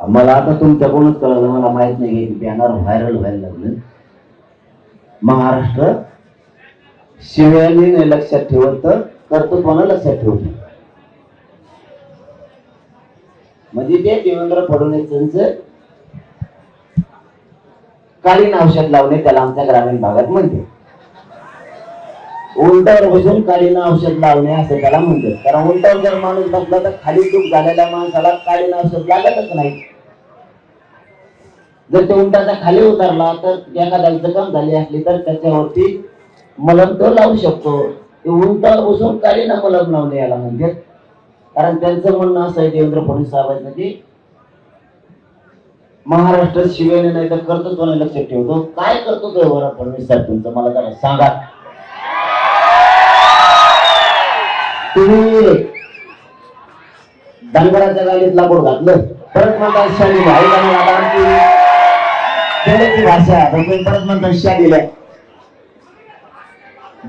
मला आता तुमच्याकडूनच कळलं मला माहीत नाही की बॅनर व्हायरल व्हायला लागलं. महाराष्ट्र शिव्याने लक्षात ठेवत तर कर्तृत्वानं लक्षात ठेवत म्हणजे ते देवेंद्र फडणवीसांचं कालीन औषध लावणे त्याला आमच्या ग्रामीण भागात म्हणते. उलटावर बसून कालीन औषध लावणे असं त्याला म्हणतात. कारण उलटावर जर माणूस बसला तर खाली चूक झालेल्या माणसाला कालीन औषध लागतच नाही. जर ते उंटाचा खाली उतरला तर एखाद्या जखम झाली असली तर त्याच्यावरती मलम तो लावू शकतो. ते उंटावर बसून कालीन मलम लावणे याला म्हणजे कारण त्यांचं म्हणणं असं आहे देवेंद्र फडणवीस साहेबांचं की महाराष्ट्र शिवेने नाही तर कर्तृत्वाने लक्षात ठेवतो. काय करतो तो फडणवीस साहेब तुमचं? मला जरा सांगा. तुम्ही डंगराच्या गाडीत लाकूड घातलं. परत म्हणता शाली भाई आता आमची खेड्याची भाषा आहे. तुम्ही परत म्हणता शा दिल्या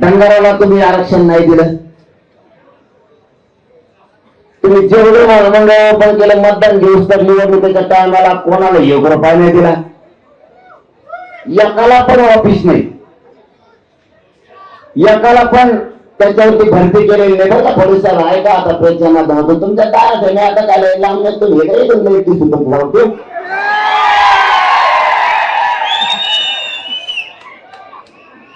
डंगराला तुम्ही आरक्षण नाही दिलं. तुम्ही जेवढे मंडळ ओपन केलं मतदान घेऊस तर निवडणुकीच्या टायमाला कोणाला एक रुपया नाही दिला? एकाला पण ऑफिस नाही. एकाला पण त्याच्यावरती भरती केलेली नाही. बघा का पोलिसाला का आता प्रेक्षांना माध्यमातून तुमच्या काय असं मी आता काय लांब नाही तुम्ही हे काही तुम्ही एकटी सुद्धा लावतो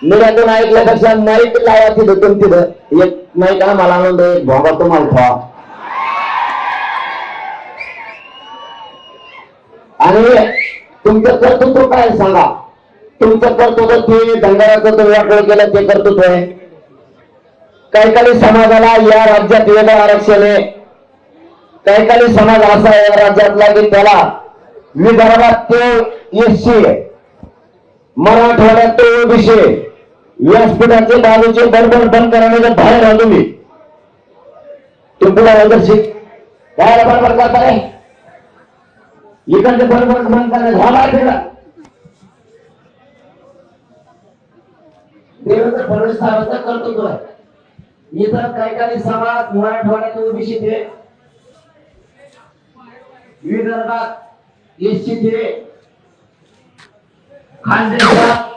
निरातून ऐकल्यापेक्षा माईक लावा तिथं तुम तिथं. एक माईक आम्हाला आणून दे एक भोगा तुम्हाला ठेवा. आणि तुमचं कर्तृत्व काय सांगा? तुमचं कर्तृत्व ते धंगाराचं तुम्ही वाटलं केलं ते कर्तृत्व आहे. काही काही समाजाला या राज्यात वेगळं आरक्षण आहे. काही काही समाज असा या राज्यातला की त्याला. विदर्भात तो एससी आहे. मराठवाड्यात तो ओबीसी आहे. व्यासपीठाचे बाजूचे बरोबर बंद करण्याच्या बाहेर आलो मी. तुम्हाला वगैरे बाहेर बरोबर करता रे इकडचे बरोबर बंद करणे झाला तिकडं. देवेंद्र फडणवीस साहेबांचा कर्तृत्व आहे. इतर काही काही समाज मराठवाड्यात ओबीसी थे विदर्भात एससी थे खानदेशात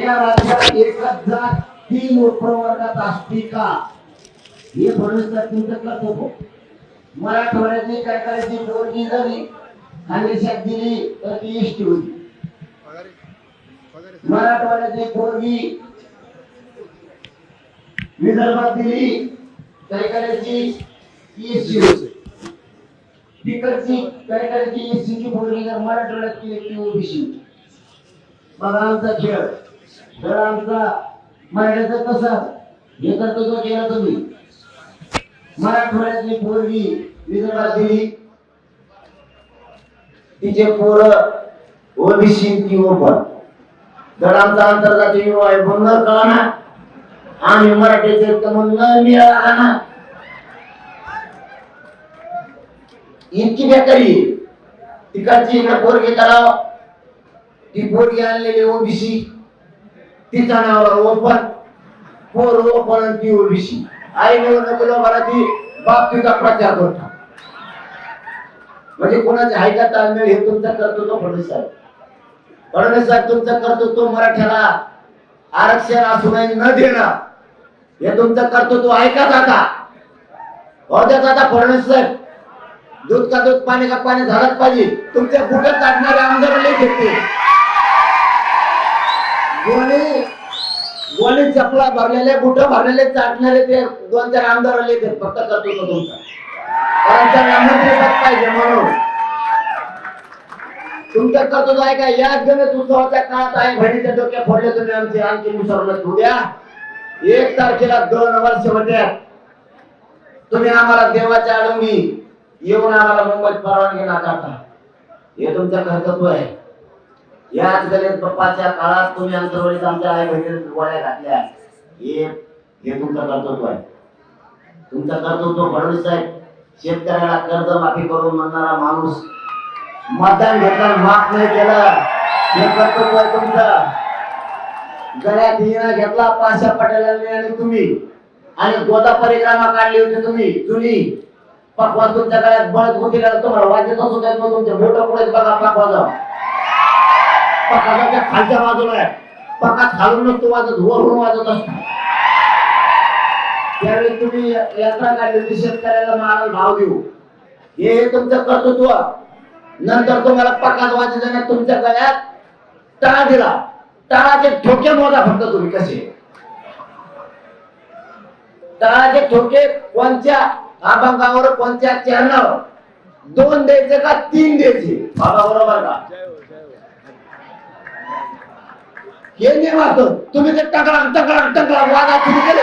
या राज्यात एकच जात तीन असती का? हे साहेब तुमचं कर्तव्य मराठवाड्यातली काय करायची पोरगी जरी खानदेशात दिली तर ती एसटी होती. मराठवाड्यातली पोरगी विदर्भात दिली काय ईएससी होते. तिकडची काय ईएससीची बोलणी जर मराठवाड्यात केली ती ओबीसी बघा आमचा खेळ. तर आमचा मराठ्याचा कसा? हे करतो तो केला तुम्ही. मराठवाड्यातली पोरगी विदर्भात दिली. तिचे पोरं ओबीसी किंवा पण तर आमचा आंतरजातीय विवाह आहे बंद कळा ना? आम्ही मराठीचे तर मग न मिळाला इतकी बेकारी. तिकडची इकडे पोरगी कराव ती पोरगी आणलेली ओबीसी तिचा नाव ओपन. पोर ओपन आणि ती ओबीसी आई निवडणुकीला मला ती बाप तिचा प्रचार करतो. म्हणजे कोणाचे आहे का ताळमेळ हे तुमचा कर्तृत्व फडणवीस साहेब. फडणवीस साहेब तुमचा करतो तो मराठ्याला आरक्षण असूनही न देणं. हे तुमचं कर्तृत्व आहे का दादा? हो द्या दादा फडणवीस साहेब दूध का दूध पाणी का पाणी झालंच पाहिजे. तुमच्या कुठे काढणारे आमदार लई घेते गोणी गोणी चपला भरलेले बुट भरलेले चाटणारे ते दोन चार आमदार लई घेत फक्त कर्तृत्व तुमचं. कारण पाहिजे म्हणून. तुमच्या कर्तृत्व आहे का? या गणेश उत्सवाच्या काळात आहे बहिणीच्या डोक्या फोडले तुम्ही आमची आणखी विसरलं उद्या एक तारखेला दोन वर्ष होत्या तुम्ही आम्हाला देवाच्या अडंगी येऊन आम्हाला मुंबईत परवानगी नाकारता हे तुमचं कर्तव्य आहे. याच गणेश बाप्पाच्या काळात तुम्ही अंतरवळीत आमच्या आई बहिणी गोळ्या घातल्या. हे हे तुमचं कर्तव्य आहे. तुमचं कर्तृत्व फडणवीस साहेब शेतकऱ्याला कर्ज माफी करून म्हणणारा माणूस मतदान घेतलं माफ नाही केलं. हे कर्तव्य आहे तुमचं? गळ्यात हिरा घेतला पाशा पटेलांनी आणि तुम्ही. आणि गोदा परिक्रमा काढली होती तुम्ही जुनी. पकवाज तुमच्या गळ्यात बळत होती का? तुम्हाला वाजत असू देत मग तुमच्या मोठं पुढे बघा पकवाजा पकाच्या खालच्या बाजूला आहे. पका खालून तो वाजत वरून वाजत असतो. त्यावेळी तुम्ही यात्रा काढली होती शेतकऱ्याला माल भाव देऊ हे तुमचं कर्तृत्व. नंतर तुम्हाला पकात वाजायचं तुमच्या गळ्यात टाळा दिला. टाळाचे ठोके मोजा फक्त तुम्ही कसे. टाळाचे ठोके कोणत्या अभंगावर कोणत्या चरणावर. दोन द्यायचे का तीन द्यायचे. बाबा बरोबर का? हे नियम तुम्ही ते टकराक टकराक टकराक वादा सुरू केले